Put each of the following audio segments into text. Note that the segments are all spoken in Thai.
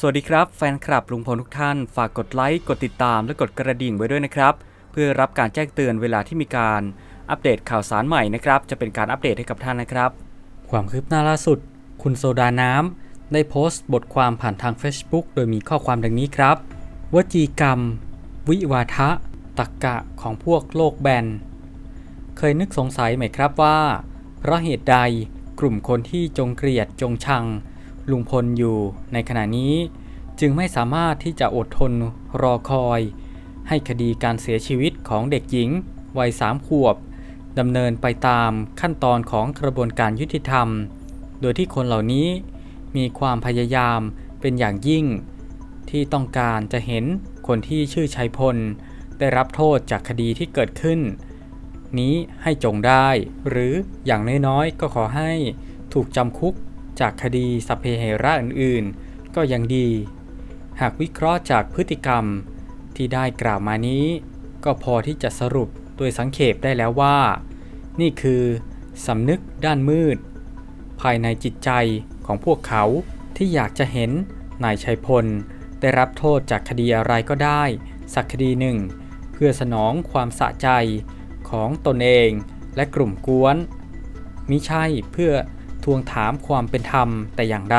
สวัสดีครับแฟนคลับลุงพลทุกท่าน ฝากกดไลค์ กดติดตามและกดกระดิ่งไว้ด้วยนะครับ เพื่อรับการแจ้งเตือนเวลาที่มีการอัปเดตข่าวสารใหม่นะครับ จะเป็นการอัปเดตให้กับท่านนะครับ ความคืบหน้าล่าสุด คุณโซดาน้ำได้โพสต์บทความผ่านทาง Facebook โดยมีข้อความดังนี้ครับ วจีกรรม วิวาทะตักกะของพวกโลกแบน เคยนึกสงสัยไหมครับว่า เพราะเหตุใดกลุ่มคนที่จงเกลียดจงชัง ลุงพลอยู่ในขณะนี้จึงไม่สามารถที่จะอดทนรอคอย ให้คดีการเสียชีวิตของเด็กหญิง วัยสามขวบดำเนินไปตามขั้นตอนของกระบวนการยุติธรรม โดยที่คนเหล่านี้มีความพยายามเป็นอย่างยิ่ง ที่ต้องการจะเห็นคนที่ชื่อชัยพล ได้รับโทษจากคดีที่เกิดขึ้น นี้ให้จงได้ หรืออย่างน้อยๆก็ขอให้ถูกจำคุก จากคดีสัพเพเหระอื่นๆ ก็ยังดี หากวิเคราะห์จากพฤติกรรมที่ได้กล่าวมานี้ ก็พอที่จะสรุปโดยสังเขปได้แล้วว่า นี่คือสำนึกด้านมืด ภายในจิตใจของพวกเขาที่อยากจะเห็นนายชัยพล ได้รับโทษจากคดีอะไรก็ได้ สักคดีหนึ่ง เพื่อสนองความสะใจของตนเองและกลุ่มกวนมิใช่เพื่อ ทวงถามความเป็นธรรมแต่อย่างใด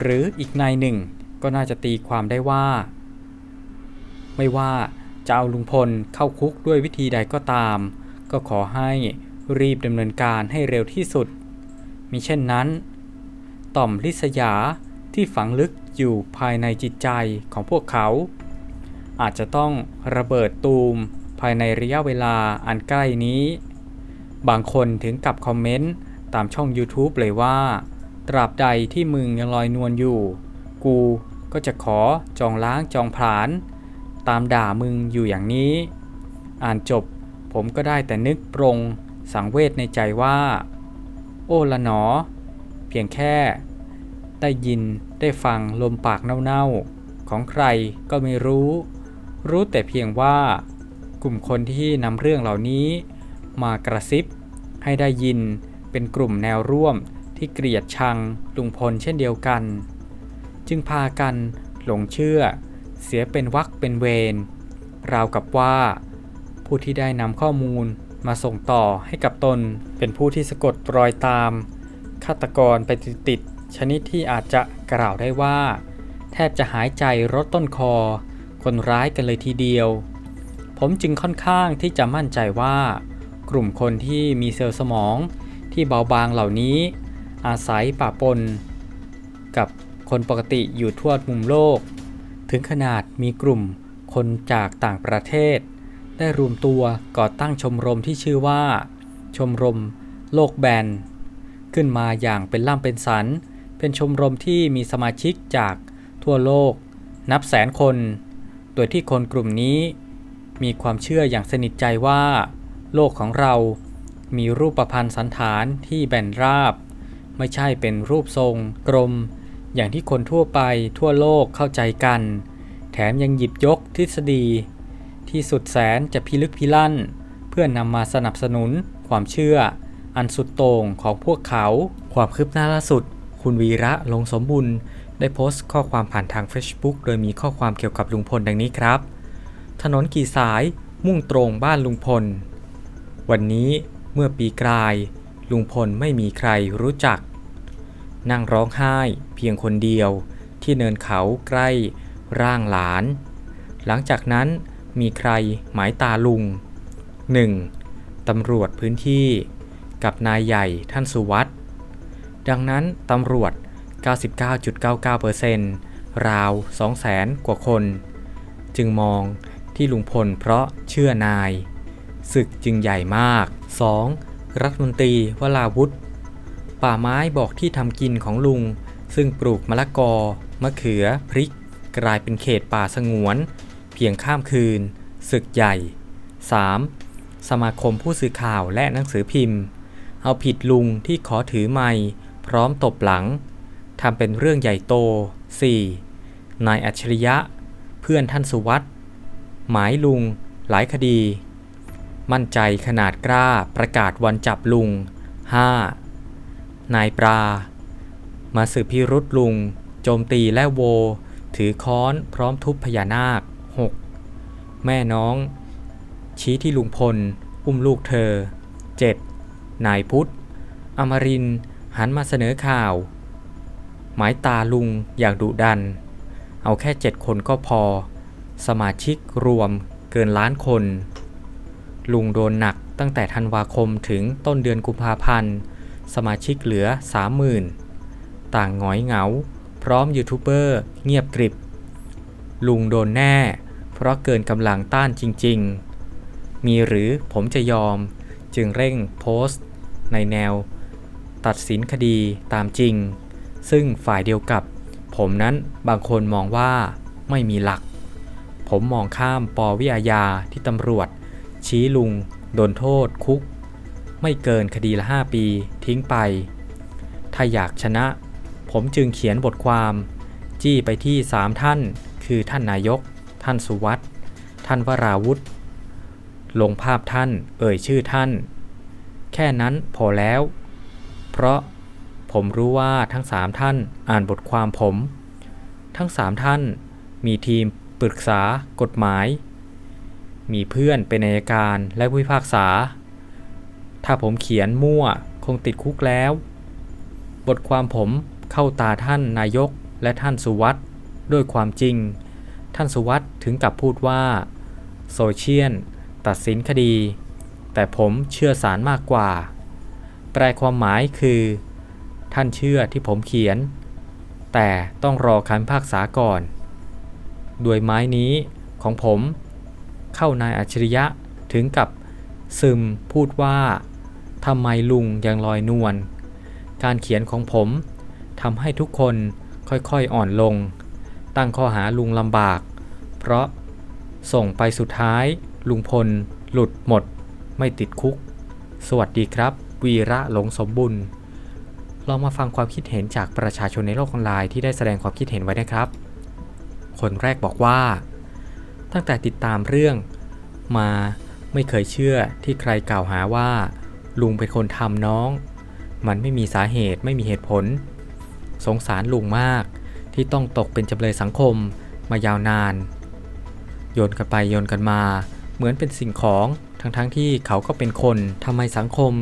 หรืออีกนายหนึ่งก็น่าจะตีความได้ว่า ไม่ว่าจะเอาลุงพลเข้าคุกด้วยวิธีใดก็ตาม ก็ขอให้รีบดำเนินการให้เร็วที่สุด มิเช่นนั้น ต่อมลิษยาที่ฝังลึกอยู่ภายในจิตใจของพวกเขา อาจจะต้องระเบิดตูมภายในระยะเวลาอันใกล้นี้ บางคนถึงกับคอมเมนต์ ตามช่อง YouTube เลยว่า ตราบใดที่มึงยังลอยนวลอยู่ กูก็จะขอจองล้างจองผลาญตามด่ามึงอยู่อย่างนี้ อ่านจบผมก็ได้แต่นึกปรงสังเวชในใจว่า โอ้ละหนอ เพียงแค่ ได้ยินได้ฟังลมปากเน่าๆ ของใครก็ไม่รู้ รู้แต่เพียงว่า กลุ่มคนที่นำเรื่องเหล่านี้ มากระซิบให้ได้ยิน เป็นกลุ่มแนวร่วมที่เกลียดชังลุงพลเช่นเดียวกัน จึงพากันหลงเชื่อ เสียเป็นวักเป็นเวรราวกับว่า ผู้ที่ได้นำข้อมูลมาส่งต่อให้กับตนเป็นผู้ที่สะกดรอยตาม ฆาตกรไปติดๆชนิดที่อาจจะกล่าวได้ว่า แทบจะหายใจรถต้นคอ คนร้ายกันเลยทีเดียว ผมจึงค่อนข้างที่จะมั่นใจว่า กลุ่มคนที่มีเซลล์สมอง ที่เบาบางเหล่านี้ อาศัยป่าปน กับคนปกติอยู่ทั่วมุมโลก ถึงขนาดมีกลุ่มคนจากต่างประเทศ ได้รวมตัวก่อตั้งชมรมที่ชื่อว่า ชมรมโลกแบน ขึ้นมาอย่างเป็นล่ำเป็นสัน เป็นชมรมที่มีสมาชิกจากทั่วโลก นับแสนคน โดยที่คนกลุ่มนี้ มีความเชื่ออย่างสนิทใจว่า โลกของเรา มีรูปประพันธ์สันฐานที่แบนราบ ไม่ใช่เป็นรูปทรง กลม อย่างที่คนทั่วไปทั่วโลกเข้าใจกัน แถมยังหยิบยกทฤษฎี ที่สุดแสนจะพิลึกพิลั่น เพื่อนำมาสนับสนุนความเชื่อ อันสุดโต่งของพวกเขา ความคืบหน้าล่าสุด คุณวีระลงสมบุญได้โพสต์ข้อความผ่านทาง Facebook โดยมีข้อความเกี่ยวกับลุงพลดังนี้ครับ ถนนกี่สายมุ่งตรงบ้านลุงพล วันนี้ เมื่อปีกลาย ลุงพลไม่มีใครรู้จัก นั่งร้องไห้เพียงคนเดียวที่เนินเขาใกล้ร่างหลาน หลังจากนั้นมีใครหมายตาลุง 1. ตำรวจพื้นที่กับนายใหญ่ท่านสุวัตดังนั้นตำรวจ 99.99%ราว 200,000กว่าคน จึงมองที่ลุงพลเพราะเชื่อนาย ศึกจึงใหญ่มาก 2. รัฐมนตรีวลาวุธ ป่าไม้บอกที่ทำกินของลุง ซึ่งปลูกมะละกอ มะเขือ พริก กลายเป็นเขตป่าสงวน เพียงข้ามคืน ศึกใหญ่ 3. สมาคมผู้สื่อข่าวและหนังสือพิมพ์ เอาผิดลุงที่ขอถือไม้พร้อมตบหลังทำเป็นเรื่องใหญ่โต 4. นายอัจฉริยะ เพื่อนท่านสุวัตหมายลุง หลายคดี มั่นใจขนาดกล้าประกาศวันจับลุง 5. นายปลา มาสืบพิรุษลุง โจมตีและโว ถือค้อนพร้อมทุบพญานาค 6. แม่น้อง ชี้ที่ลุงพล อุ้มลูกเธอ 7. นายพุทธ อมรินหันมาเสนอข่าว หมายตาลุงอย่างดุดัน เอาแค่เจ็ดคนก็พอ สมาชิกรวมเกินล้านคน ลุงโดนหนักตั้งแต่ธันวาคมถึงต้นเดือนกุมภาพันธ์ สมาชิกเหลือ 30,000 ต่างหงอยเหงา พร้อมยูทูบเบอร์เงียบกริบ ลุงโดนแน่ เพราะเกินกำลังต้านจริง ๆ มีหรือผมจะยอมจึงเร่งโพสต์ ในแนว ตัดสินคดีตามจริง ซึ่งฝ่ายเดียวกับ ผมนั้นบางคนมองว่าไม่มีหลัก ผมมองข้ามปวิอาญาที่ตำรวจ ชี้ลุง โดนโทษ คุก ไม่เกินคดีละ 5 ปี ทิ้งไป ถ้าอยากชนะ ผมจึงเขียนบทความ จี้ไปที่3ท่าน คือท่านนายก ท่านสุวัตท่านวราวุธ ลงภาพท่าน เอ่ยชื่อท่าน แค่นั้นพอแล้ว เพราะผมรู้ว่าทั้งสามท่านอ่านบทความผม ทั้งสามท่านมีทีมปรึกษากฎหมาย มีเพื่อนเป็นอัยการและผู้พิพากษา ถ้าผมเขียนมั่วคงติดคุกแล้ว บทความผมเข้าตาท่านนายกและท่านสุวัตด้วยความจริง ท่านสุวัตถึงกับพูดว่า โซเชียลตัดสินคดี แต่ผมเชื่อสารมากกว่า แปลความหมายคือ ท่านเชื่อที่ผมเขียน แต่ต้องรอคำพากษาก่อน ด้วยไม้นี้ของผม เข้านายอัจฉริยะถึงกับซึมพูดว่าทำไมลุงยังลอยนวลการเขียนของผมทำให้ทุกคนค่อยๆอ่อนลง ตั้งข้อหาลุงลำบาก เพราะส่งไปสุดท้าย ลุงพล หลุดหมด ไม่ติดคุก สวัสดีครับ วีระหลงสมบุญลองมาฟังความคิดเห็นจากประชาชนในโลกออนไลน์ที่ได้แสดงความคิดเห็นไว้นะครับ คนแรกบอกว่า ตั้งแต่ติดตามเรื่อง มาไม่เคยเชื่อที่ใครกล่าวหาว่า ลุงเป็นคนทำน้อง มันไม่มีสาเหตุไม่มีเหตุผล สงสารลุงมากที่ต้องตกเป็นจำเลยสังคมมายาวนาน โยนกันไปโยนกันมา เหมือนเป็นสิ่งของทั้งๆทที่เขาก็เป็นคนทำไมสังคม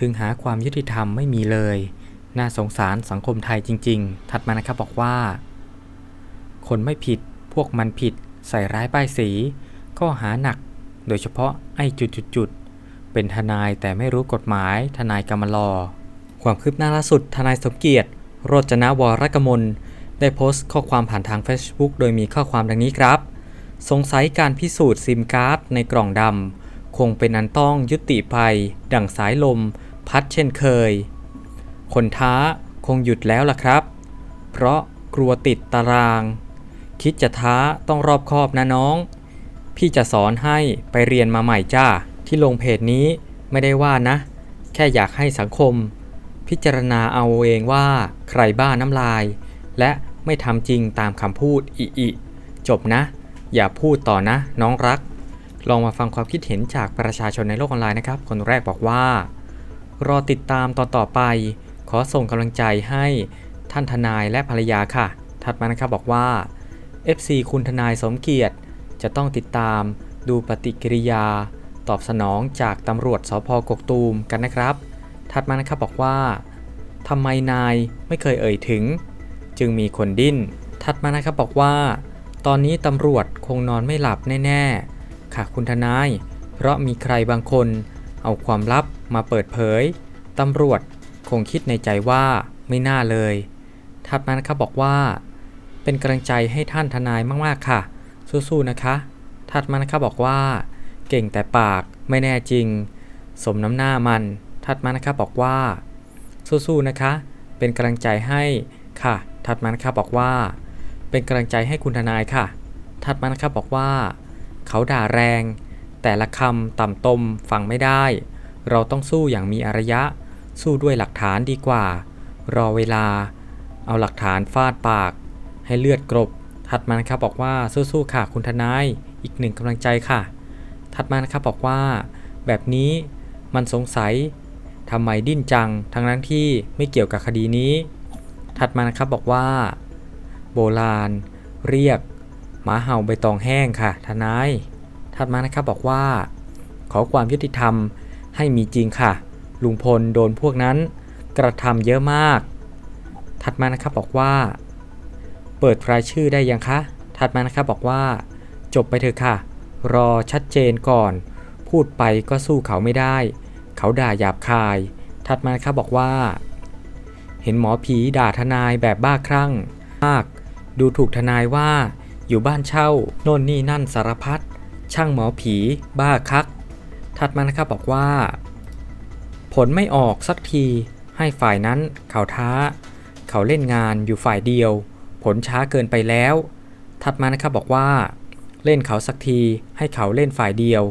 ถึงหาความยุติธรรมไม่มีเลย น่าสงสารสังคมไทยจริง ๆ ถัดมานะครับบอกว่า คนไม่ผิดพวกมันผิด ใส่ร้ายป้ายสี ข้อหาหนัก โดยเฉพาะไอ้จุดๆเป็นทนายแต่ไม่รู้กฎหมาย ทนายกำมลอ ความคืบหน้าล่าสุด ทนายสมเกียรติ โรจนวรกมล ได้โพสต์ข้อความผ่านทาง Facebook โดยมีข้อความดังนี้ครับ สงสัยการพิสูจน์ซิมการ์ดในกล่องดำคงเป็นอันต้องยุติไปดั่งสายลม พัดเช่นเคย คนท้าคงหยุดแล้วล่ะครับ เพราะกลัวติดตาราง คิดจะท้าต้องรอบคอบนะน้อง พี่จะสอนให้ไปเรียนมาใหม่จ้า ที่ลงเพจนี้ไม่ได้ว่านะ แค่อยากให้สังคม พิจารณาเอาเองว่าใครบ้าน้ำลาย และไม่ทำจริงตามคำพูดอิอิจบนะ อย่าพูดต่อนะ น้องรัก ลองมาฟังความคิดเห็นจากประชาชนในโลกออนไลน์นะครับ คนแรกบอกว่า รอติดตามตอนต่อไป ขอส่งกำลังใจให้ท่านทนายและภรรยาค่ะ ถัดมานะครับบอกว่า FC คุณทนายสมเกียรติ จะต้องติดตามดูปฏิกิริยา ตอบสนองจากตำรวจสพกกตูมกันนะครับ ถัดมานะครับบอกว่าทำไมนายไม่เคยเอ่ยถึง จึงมีคนดิ้น ถัดมานะครับบอกว่า ตอนนี้ตำรวจคงนอนไม่หลับแน่ ๆ ค่ะคุณทนาย เพราะมีใครบางคน เอาความลับมาเปิดเผยตำรวจคงคิดในใจว่าไม่น่าเลย ถัดมานะครับบอกว่า เป็นกำลังใจให้ท่านทนายมาก ๆ ค่ะ สู้ๆนะคะ ถัดมานะครับอกว่า เก่งแต่ปากไม่แน่จริง สมน้ำหน้ามัน ถัดมานะครับอกว่า สู้ๆนะคะ เป็นกำลังใจให้ค่ะ ถัดมานะครับอกว่า เป็นกำลังใจให้คุณทนายค่ะ ถัดมานะครับบอกว่า เขาด่าแรง แต่ละคำต่ำตมฟังไม่ได้ เราต้องสู้อย่างมีอารยะ สู้ด้วยหลักฐานดีกว่า รอเวลา เอาหลักฐานฟาดปาก ให้เลือดกรบ ถัดมานะครับบอกว่าสู้ๆค่ะคุณทนาย อีกหนึ่งกำลังใจค่ะ ถัดมานะครับบอกว่า แบบนี้มันสงสัยทำไมดิ้นจัง ทั้งนั้นที่ไม่เกี่ยวกับคดีนี้ ถัดมานะครับบอกว่า โบราณ เรียกหมาเห่าใบตองแห้งค่ะทนาย ถัดมานะครับบอกว่า ขอความยุติธรรมให้มีจริงค่ะ ลุงพลโดนพวกนั้นกระทำเยอะมาก ถัดมานะครับบอกว่า เปิดรายชื่อได้ยังคะ ถัดมานะครับบอกว่า จบไปเถอะค่ะ รอชัดเจนก่อน พูดไปก็สู้เขาไม่ได้ เขาด่าหยาบคาย ถัดมานะครับบอกว่า เห็นหมอผีด่าทนายแบบบ้าคลั่งมาก ดูถูกทนายว่าอยู่บ้านเช่า โน่นนี่นั่นสารพัด ช่างหมอผี บ้าคัก ถัดมานะครับบอกว่า ผลไม่ออกสักที ให้ฝ่ายนั้นเขาท้า เขาเล่นงานอยู่ฝ่ายเดียว ผลช้าเกินไปแล้ว ถัดมานะครับบอกว่า เล่นเขาสักทีให้เขาเล่นฝ่ายเดียว